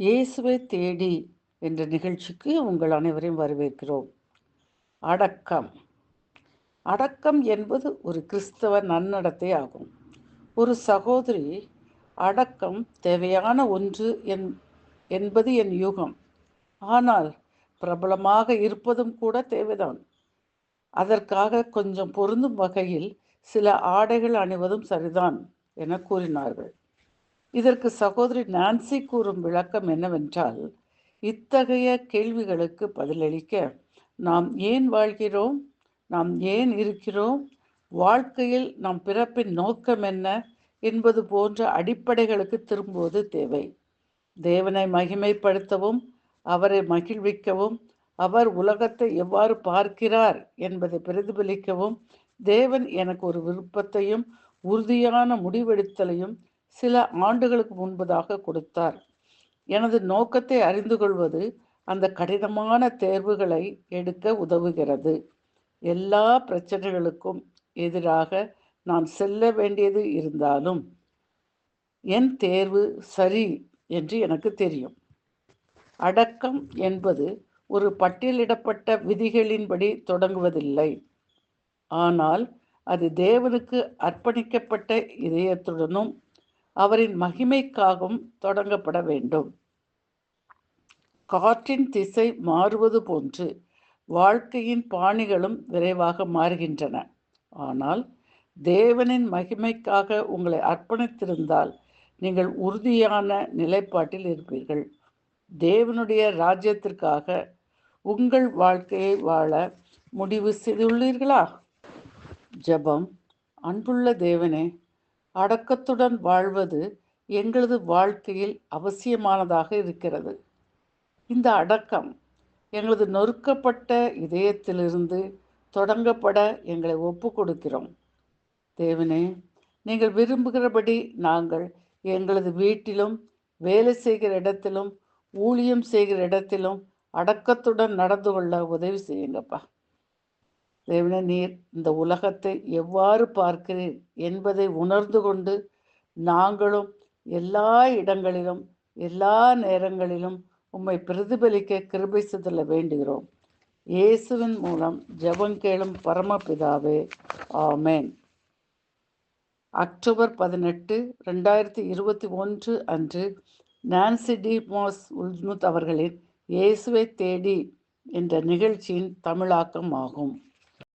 இயேசுவை தேடி என்ற நிகழ்ச்சிக்கு உங்கள் அனைவரையும் வரவேற்கிறோம். அடக்கம். அடக்கம் என்பது ஒரு கிறிஸ்தவ நன்னடத்தை ஆகும். ஒரு சகோதரி அடக்கம் தேவையான ஒன்று என் என்பது என் யூகம். ஆனால் பிரபலமாக இருப்பதும் கூட தேவைதான். அதற்காக கொஞ்சம் பொருந்தும் வகையில் சில ஆடைகள் அணிவதும் சரிதான் என கூறினார்கள். இதற்கு சகோதரி நான்சி கூறும் விளக்கம் என்னவென்றால் இத்தகைய கேள்விகளுக்கு பதிலளிக்க நாம் ஏன் வாழ்கிறோம்? நாம் ஏன் இருக்கிறோம்? வாழ்க்கையில் நம் பிறப்பின் நோக்கம் என்ன? என்பது போன்ற அடிப்படைகளுக்கு திரும்புவது தேவை. தேவனை மகிமைப்படுத்தவும் அவரை மகிழ்விக்கவும் அவர் உலகத்தை எவ்வாறு பார்க்கிறார் என்பதை பிரதிபலிக்கவும் தேவன் எனக்கு ஒரு விருப்பத்தையும் உறுதியான முடிவெடுத்தலையும் சில ஆண்டுகளுக்கு முன்பதாக கொடுத்தார். எனது நோக்கத்தை அறிந்து கொள்வது அந்த கடினமான தேர்வுகளை எடுக்க உதவுகிறது. எல்லா பிரச்சனைகளுக்கும் எதிராக நான் செல்ல வேண்டியது இருந்தாலும் என் தேர்வு சரி என்று எனக்கு தெரியும். அடக்கம் என்பது ஒரு பட்டியலிடப்பட்ட விதிகளின்படி தொடங்குவதில்லை. ஆனால் அது தேவனுக்கு அர்ப்பணிக்கப்பட்ட இதயத்துடனும் அவரின் மகிமைக்காகவும் தொடங்கப்பட வேண்டும். காற்றின் திசை மாறுவது போன்று வாழ்க்கையின் பாணிகளும் விரைவாக மாறுகின்றன. ஆனால் தேவனின் மகிமைக்காக உங்களை அர்ப்பணித்திருந்தால் நீங்கள் உறுதியான நிலைப்பாட்டில் இருப்பீர்கள். தேவனுடைய ராஜ்யத்திற்காக உங்கள் வாழ்க்கையை வாழ முடிவு செய்துள்ளீர்களா? ஜபம். அன்புள்ள தேவனே அடக்கத்துடன் வாழ்வது எங்களது வாழ்க்கையில் அவசியமானதாக இருக்கிறது. இந்த அடக்கம் எங்களது நொறுக்கப்பட்ட இதயத்திலிருந்து தொடங்கப்பட எங்களை ஒப்பு கொடுக்கிறோம். தேவனே நீங்கள் விரும்புகிறபடி நாங்கள் எங்களது வீட்டிலும் வேலை செய்கிற இடத்திலும் ஊழியம் செய்கிற இடத்திலும் அடக்கத்துடன் நடந்து கொள்ள உதவி செய்யுங்கப்பா. தேவனே நீர் இந்த உலகத்தை எவ்வாறு பார்க்கிறீர் என்பதை உணர்ந்து கொண்டு நாங்களும் எல்லா இடங்களிலும் எல்லா நேரங்களிலும் உம்மை பிரதிபலிக்க கிருபை செய்தல வேண்டுகிறோம். இயேசுவின் மூலம் ஜபம் கேளும் பரமபிதாவே ஆமேன். அக்டோபர் பதினெட்டு ரெண்டாயிரத்தி இருபத்தி ஒன்று அன்று நான்சி டி மோஸ் உல்முத் அவர்களின் இயேசுவை தேடி என்ற நிகழ்ச்சியின் தமிழாக்கம் ஆகும்